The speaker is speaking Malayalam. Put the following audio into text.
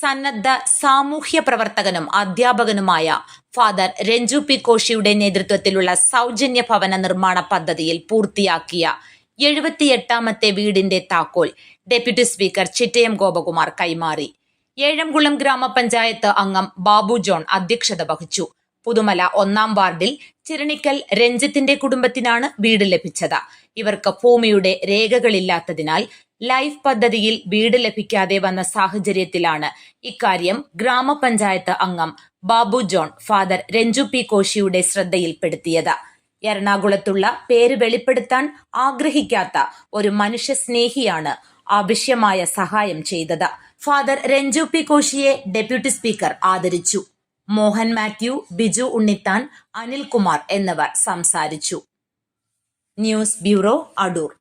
സന്നദ്ധ സാമൂഹ്യ പ്രവർത്തകനും അധ്യാപകനുമായ ഫാദർ രഞ്ജു പി കോഷിയുടെ നേതൃത്വത്തിലുള്ള സൗജന്യ ഭവന നിർമ്മാണ പദ്ധതിയിൽ പൂർത്തിയാക്കിയ എഴുപത്തിയെട്ടാമത്തെ വീടിന്റെ താക്കോൽ ഡെപ്യൂട്ടി സ്പീക്കർ ചിറ്റയം ഗോപകുമാർ കൈമാറി. ഏഴംകുളം ഗ്രാമപഞ്ചായത്ത് അംഗം ബാബു ജോൺ അധ്യക്ഷത വഹിച്ചു. പുതുമല ഒന്നാം വാർഡിൽ ചിരണിക്കൽ രഞ്ജിത്തിന്റെ കുടുംബത്തിനാണ് വീട് ലഭിച്ചത്. ഇവർക്ക് ഭൂമിയുടെ രേഖകളില്ലാത്തതിനാൽ ലൈഫ് പദ്ധതിയിൽ വീട് ലഭിക്കാതെ വന്ന സാഹചര്യത്തിലാണ് ഇക്കാര്യം ഗ്രാമപഞ്ചായത്ത് അംഗം ബാബു ജോൺ ഫാദർ രഞ്ജു പി കോശിയുടെ ശ്രദ്ധയിൽപ്പെടുത്തിയത്. എറണാകുളത്തുള്ള പേര് വെളിപ്പെടുത്താൻ ആഗ്രഹിക്കാത്ത ഒരു മനുഷ്യസ്നേഹിയാണ് ആവശ്യമായ സഹായം ചെയ്തത്. ഫാദർ രഞ്ജു പി കോശിയെ ഡെപ്യൂട്ടി സ്പീക്കർ ആദരിച്ചു. മോഹൻ മാത്യു ബിജു ഉണ്ണിത്താൻ അനിൽകുമാർ എന്നിവർ സംസാരിച്ചു. News bureau Adoor.